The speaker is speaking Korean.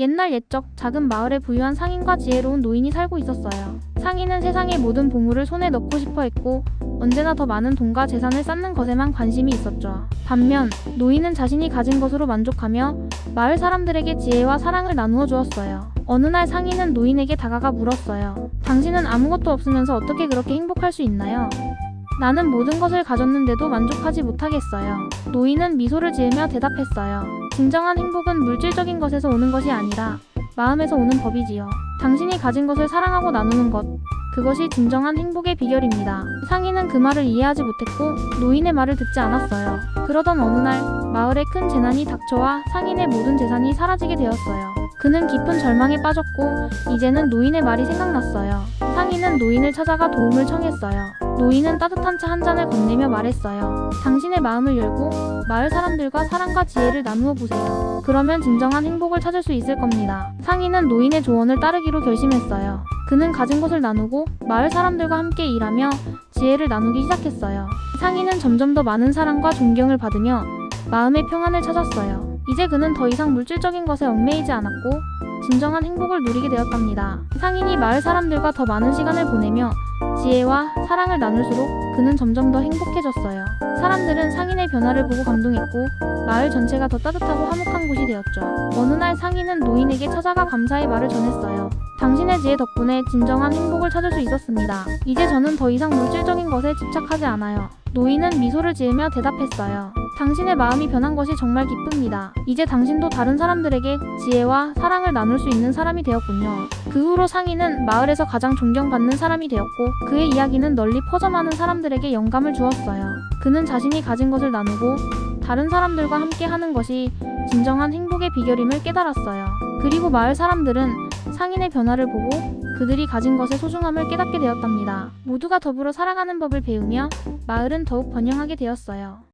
옛날 옛적 작은 마을에 부유한 상인과 지혜로운 노인이 살고 있었어요. 상인은 세상의 모든 보물을 손에 넣고 싶어 했고 언제나 더 많은 돈과 재산을 쌓는 것에만 관심이 있었죠. 반면 노인은 자신이 가진 것으로 만족하며 마을 사람들에게 지혜와 사랑을 나누어 주었어요. 어느 날 상인은 노인에게 다가가 물었어요. 당신은 아무것도 없으면서 어떻게 그렇게 행복할 수 있나요? 나는 모든 것을 가졌는데도 만족하지 못하겠어요. 노인은 미소를 지으며 대답했어요. 진정한 행복은 물질적인 것에서 오는 것이 아니라 마음에서 오는 법이지요. 당신이 가진 것을 사랑하고 나누는 것. 그것이 진정한 행복의 비결입니다. 상인은 그 말을 이해하지 못했고 노인의 말을 듣지 않았어요. 그러던 어느 날 마을에 큰 재난이 닥쳐와 상인의 모든 재산이 사라지게 되었어요. 그는 깊은 절망에 빠졌고 이제는 노인의 말이 생각났어요. 상인은 노인을 찾아가 도움을 청했어요. 노인은 따뜻한 차 한 잔을 건네며 말했어요. 당신의 마음을 열고 마을 사람들과 사랑과 지혜를 나누어 보세요. 그러면 진정한 행복을 찾을 수 있을 겁니다. 상인은 노인의 조언을 따르기로 결심했어요. 그는 가진 것을 나누고 마을 사람들과 함께 일하며 지혜를 나누기 시작했어요. 상인은 점점 더 많은 사랑과 존경을 받으며 마음의 평안을 찾았어요. 이제 그는 더 이상 물질적인 것에 얽매이지 않았고 진정한 행복을 누리게 되었답니다. 상인이 마을 사람들과 더 많은 시간을 보내며 지혜와 사랑을 나눌수록 그는 점점 더 행복해졌어요. 사람들은 상인의 변화를 보고 감동했고 마을 전체가 더 따뜻하고 화목한 곳이 되었죠. 어느 날 상인은 노인에게 찾아가 감사의 말을 전했어요. 당신의 지혜 덕분에 진정한 행복을 찾을 수 있었습니다. 이제 저는 더 이상 물질적인 것에 집착하지 않아요. 노인은 미소를 지으며 대답했어요. 당신의 마음이 변한 것이 정말 기쁩니다. 이제 당신도 다른 사람들에게 지혜와 사랑을 나눌 수 있는 사람이 되었군요. 그 후로 상인은 마을에서 가장 존경받는 사람이 되었고 그의 이야기는 널리 퍼져나는 사람들에게 영감을 주었어요. 그는 자신이 가진 것을 나누고 다른 사람들과 함께 하는 것이 진정한 행복의 비결임을 깨달았어요. 그리고 마을 사람들은 상인의 변화를 보고 그들이 가진 것의 소중함을 깨닫게 되었답니다. 모두가 더불어 살아가는 법을 배우며 마을은 더욱 번영하게 되었어요.